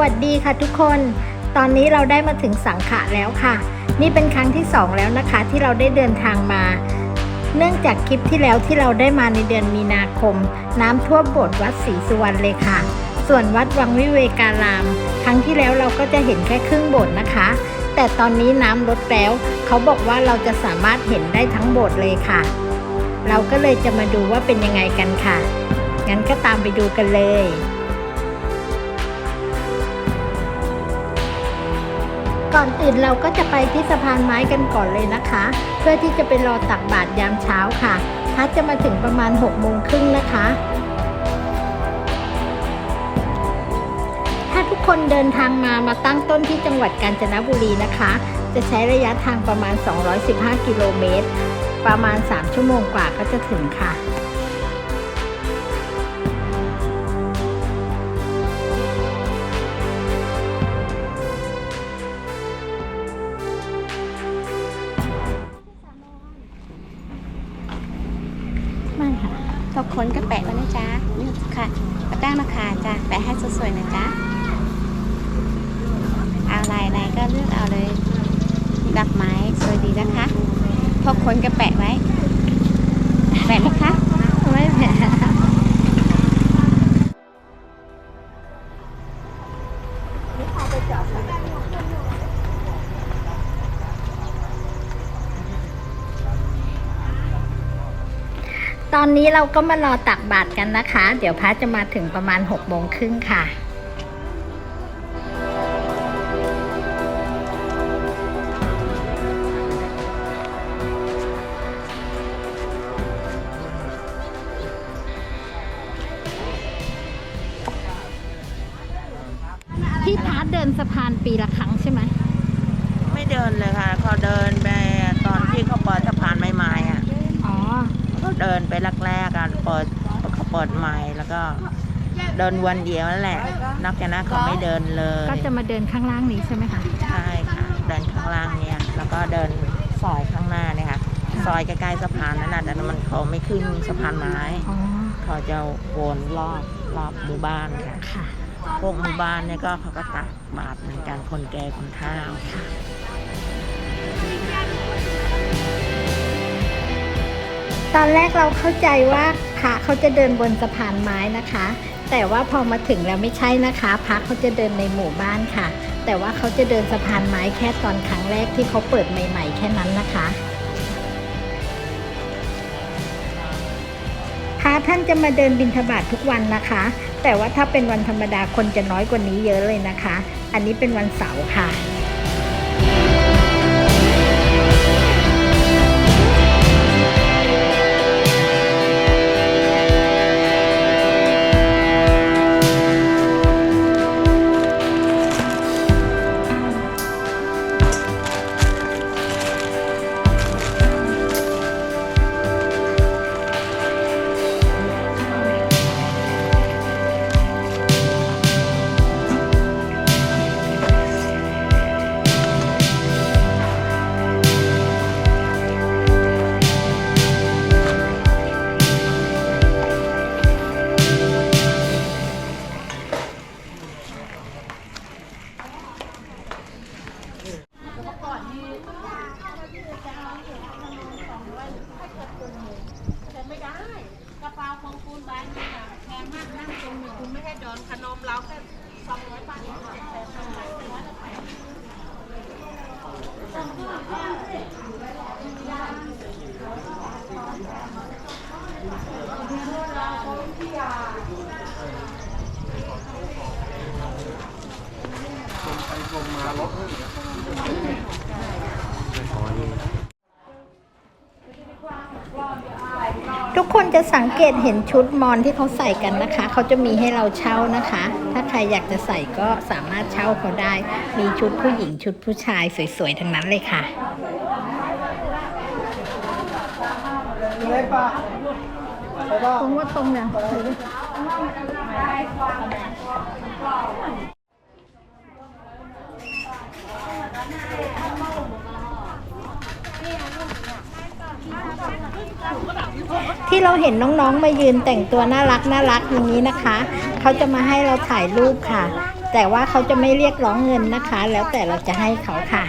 วัสดีค่ะทุกคน ตอนนี้เราได้มาถึงสังขะแล้วค่ะ นี่เป็นครั้งที่สองแล้วนะคะที่เราได้เดินทางมา เนื่องจากคลิปที่แล้วที่เราได้มาในเดือนมีนาคม น้ำท่วมโบสถ์วัดศรีสุวรรณเลยค่ะ ส่วนวัดวังวิเวการาม ครั้งที่แล้วเราก็จะเห็นแค่ครึ่งโบสถ์นะคะ แต่ตอนนี้น้ำลดแล้ว เขาบอกว่าเราจะสามารถเห็นได้ทั้งโบสถ์เลยค่ะ เราก็เลยจะมาดูว่าเป็นยังไงกันค่ะงั้นก็ตามไปดูกันเลย ก่อนอื่นเราก็จะไปที่สะพานไม้กันก่อนเลยนะคะ เพื่อที่จะไปรอตักบาตรยามเช้าค่ะพัดจะมาถึงประมาณ6โมงครึ่งนะคะ ถ้าทุกคนเดินทางมามาตั้งต้นที่จังหวัดกาญจนบุรีนะคะ จะใช้ระยะทางประมาณ 215 กิโลเมตร ประมาณ 3 ชั่วโมงกว่าก็จะถึงค่ะ สวยนะจ๊ะเอาลายอะไรก็เลือกเอาเลยดอกไม้สวยดีนะคะพกคนก็แปะไว้ แปะไหมคะไม่แปะ นนี้เราก็มารอตักบาตรกันนะคะ เดี๋ยวพระจะมาถึงประมาณ6โมงครึ่งค่ะพี่พาร์ทเดินสะพานปีละครั้งใช่ไหม ไม่เดินเลยค่ะเขาเดินไปตอนที่เขาเปิดสะพานใหม่ๆอะ อ๋อ เขาเดินไปแรกๆอะเปิดเขาเปิดใหม่แล้วก็ เดินวันเดียวนั่นแหละ นอกจากนั้นเขาไม่เดินเลยก็จะมาเดินข้างล่างนี้ใช่ไหมคะใช่ค่ะเดินข้างล่างเนี่ยแล้วก็เดินซอยข้างหน้าเนี่ยค่ะซอยใกล้ๆสะพานนั่นแหละแต่มันเขาไม่ขึ้นสะพานไม้อ๋อเขาจะวนรอบรอบหมู่บ้านค่ะค่ะพวกหมู่บ้านเนี่ยก็เขาก็ตักบาตรเหมือนกันคนแก่คนเฒ่าค่ะ ตอนแรกเราเข้าใจว่าพระเขาจะเดินบนสะพานไม้นะคะ แต่ว่าพอมาถึงแล้วไม่ใช่นะคะพระเขาจะเดินในหมู่บ้านค่ะ แต่ว่าเขาจะเดินสะพานไม้แค่ตอนครั้งแรกที่เขาเปิดใหม่ ๆ แค่นั้นนะคะพระท่านจะมาเดินบิณฑบาตทุกวันนะคะ แต่ว่าถ้าเป็นวันธรรมดาคนจะน้อยกว่านี้เยอะเลยนะคะ อันนี้เป็นวันเสาร์ค่ะ ทุกคนจะสังเกตเห็นชุดมอนที่เขาใส่กันนะคะ เขาจะมีให้เราเช่านะคะ ถ้าใครอยากจะใส่ก็สามารถเช่าเขาได้ มีชุดผู้หญิงชุดผู้ชายสวยๆ ทั้งนั้นเลยค่ะตรงว่าตรงเนี่ย ที่เราเห็นน้องๆมายืนแต่งตัวน่ารักน่ารักอย่างนี้นะคะ เขาจะมาให้เราถ่ายรูปค่ะ แต่ว่าเขาจะไม่เรียกร้องเงินนะคะ แล้วแต่เราจะให้เขาค่ะ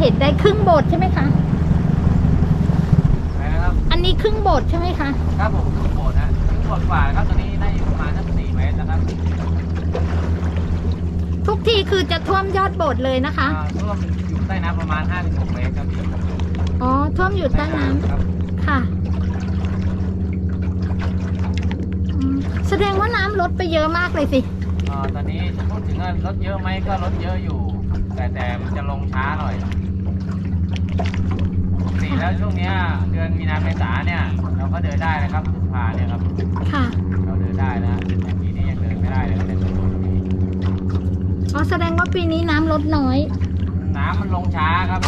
เขาจะเห็นได้ครึ่งโบสถ์ใช่ไหมคะ ไปนะครับ อันนี้ครึ่งโบสถ์ใช่ไหมคะ ครับผมถึงโบสถ์นะถึงโบสถ์กว่าครับตอนนี้ได้อยู่ประมาณสักสี่เมตรนะครับทุกทีคือจะท่วมยอดโบสถ์เลยนะคะ อ่าท่วมอยู่ใต้น้ำประมาณ56เมตรครับพี่อ๋อ ท่วมอยู่ใต้น้ำ ครับ ค่ะอืมแสดงว่าน้ำลดไปเยอะมากเลยสิ อ่าตอนนี้พูดถึงว่ารถเยอะไหมก็รถเยอะอยู่ แต่แต่มันจะลงช้าหน่อยปกติ แล้วช่วงเนี้ยเดือนมีนาเมษาเนี่ย เราก็เดินได้นะครับพฤษภาเนี่ยครับ ค่ะเราเดินได้นะแต่ปีนี้ยังเดินไม่ได้เลยในส่วนตรงนี้อ๋อแสดงว่าปีนี้น้ำลดน้อย น้ำมันลงช้าครับ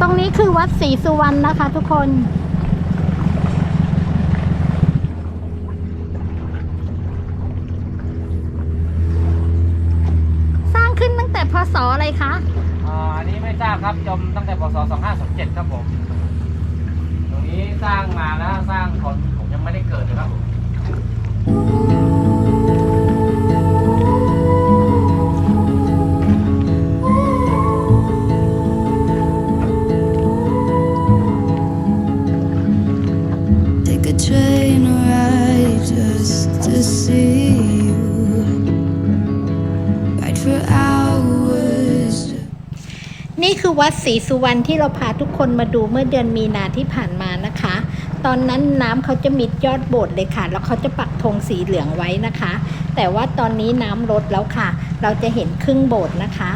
ตรงนี้คือวัดศรีสุวรรณนะคะทุกคน สร้าง สออะไรคะอ่าอันนี้ไม่ทราบครับจมตั้งแต่พศ2527ครับผม ตรงนี้สร้างมาแล้วสร้างคนผมยังไม่ได้เกิดเลยครับผม คือวัดศรีสุวรรณที่เราพาทุกคนมาดูเมื่อเดือนมีนาที่ผ่านมานะคะ ตอนนั้นน้ำเขาจะมิดยอดโบสถ์เลยค่ะ แล้วเขาจะปักธงสีเหลืองไว้นะคะ แต่ว่าตอนนี้น้ำลดแล้วค่ะ เราจะเห็นครึ่งโบสถ์นะคะ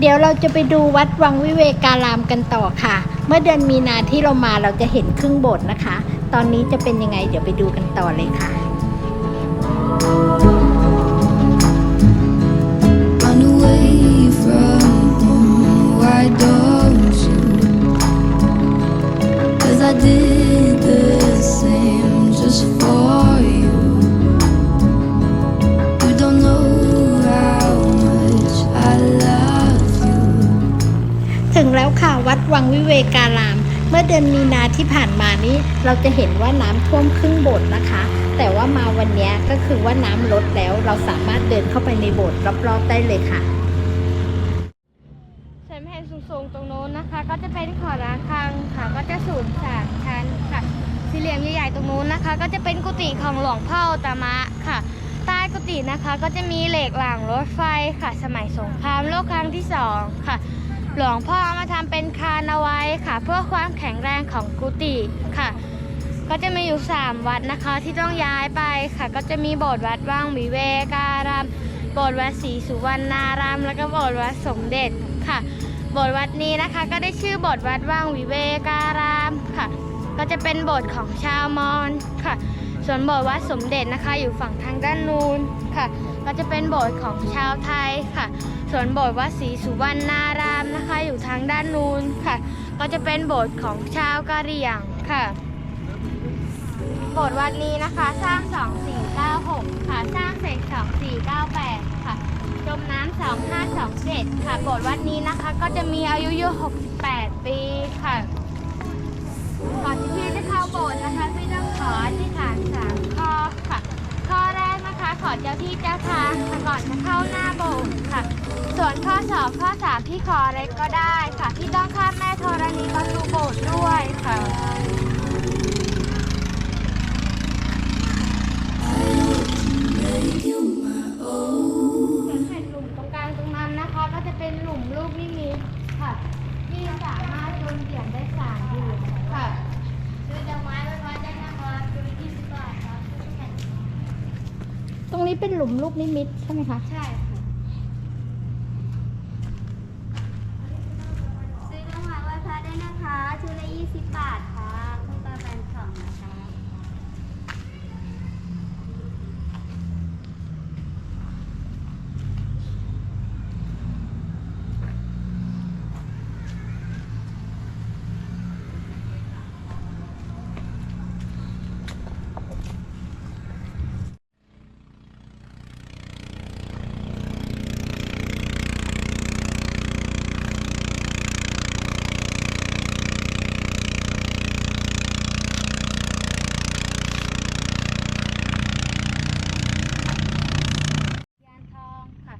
เดี๋ยวเราจะไปดูวัดวังวิเวการามกันต่อค่ะ เมื่อเดือนมีนาที่เรามาเราจะเห็นครึ่งโบสถ์นะคะ ตอนนี้จะเป็นยังไงเดี๋ยวไปดูกันต่อเลยค่ะ ถึงแล้วค่ะวัดวังวิเวการาม เมื่อเดือนมีนาที่ผ่านมานี้ เราจะเห็นว่าน้ำท่วมครึ่งโบสถ์นะคะ แต่ว่ามาวันนี้ก็คือว่าน้ำลดแล้วเราสามารถเดินเข้าไปในโบสถ์รอบๆได้เลยค่ะ ส่วนแผ่ นะคะ ก็จะเป็นขอระฆังค่ะ ก็จะสูงสามชั้นค่ะสี่เหลี่ยมใหญ่ๆตรงนู้นนะคะ ก็จะเป็นกุฏิของหลวงพ่อตตมะค่ะ ใต้กุฏินะคะก็จะมีเหล็กหลังรถไฟค่ะ สมัยสงครามโลกครั้งที่สองค่ะ หลวงพ่อเอามาทำเป็นคานเอาไว้ค่ะ เพื่อความแข็งแรงของกุฏิค่ะ ก็จะมีอยู่ 3 วัดนะคะที่ต้องย้ายไปค่ะ ก็จะมีโบสถ์วัดว่างวิเวการามโบสถ์วัดศรีสุวรรณาราม แล้วก็โบสถ์วัดสมเด็จค่ะ โบสถ์วัดนี้นะคะก็ได้ชื่อโบสถ์วัดว่างวิเวการามค่ะ ก็จะเป็นโบสถ์ของชาวมอญค่ะ ส่วนโบสถ์วัดสมเด็จนะคะ อยู่ฝั่งทางด้านนู้นค่ะ ก็จะเป็นโบสถ์ของชาวไทยค่ะ ส่วนโบสถ์วัดศรีสุวรรณารามนะคะ อยู่ทางด้านนู้นค่ะ ก็จะเป็นโบสถ์ของชาวกะเหรี่ยงค่ะ โบสถ์วัดนี้นะคะสร้างสองสี 6 ค่ะ สร้างเสร็จ 2498 ค่ะ จมน้ำ2527 ค่ะ โบสถ์วัดนี้นะคะ ก็จะมีอายุอยู่68 ปีค่ะ ก่อนที่พี่จะเข้าโบสถ์นะคะพี่ต้องขออธิษฐานสามข้อค่ะ ข้อแรกนะคะ ขอเจ้าที่เจ้าทางค่ะก่อนจะเข้าหน้าโบสถ์ค่ะ ส่วนข้อสองข้อสามพี่ขออะไรก็ได้ค่ะ พี่ต้องข้ามแม่ธรณีประตูโบสถ์ด้วยค่ะ ส่วนแผ่นหลุมตรงกลางตรงนั้นนะคะ ก็จะเป็นหลุมลูกนิมิตค่ะ ที่สามารถโยนเหรียญได้สามเหรียญค่ะซื้อดอกไม้ไว้วัดได้นะคะคือยี่สิบบาทครับซื้อแผ่น ตรงนี้ เป็นหลุมลูกนิมิตใช่ไหมคะ ใช่ค่ะซื้อดอกไม้ไหว้พระได้นะคะชุดละ20 บาทค่ะคุณตาแบนของนะคะ ยานทองค่ะ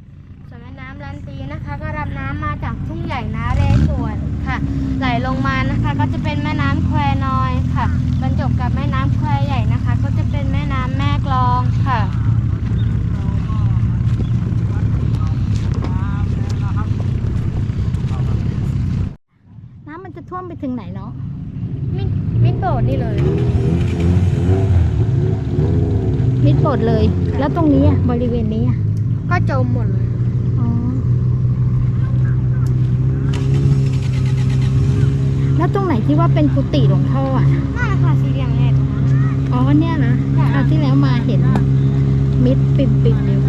ส่วนแม่น้ำลันตีนะคะ ก็รับน้ำมาจากทุ่งใหญ่นาเรศวรค่ะ ไหลลงมานะคะ ก็จะเป็นแม่น้ำแควน้อยค่ะ บรรจบกับแม่น้ำแควใหญ่นะคะ ก็จะเป็นแม่น้ำแม่กลองค่ะ น้ำมันจะท่วมไปถึงไหนเนาะมิดมิดโบสถ์นี่เลย มิดโบสถ์เลย แล้วตรงนี้อะบริเวณนี้อะก็จมหมดเลยอ๋อแล้วตรงไหนที่ว่าเป็นกุฏิหลวงพ่ออะนั่นแหละค่ะสี่เหลี่ยมเนี่ยตรงนั้นอ๋อเนี่ยนะค่ะคราวที่แล้วมาเห็นมิดปิ่มปิ่มๆอยู่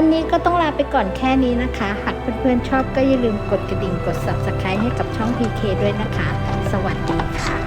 วันนี้ก็ต้องลาไปก่อนแค่นี้นะคะ หากเพื่อนๆชอบก็อย่าลืมกดกระดิ่งกด subscribe ให้กับช่อง PK ด้วยนะคะ สวัสดีค่ะ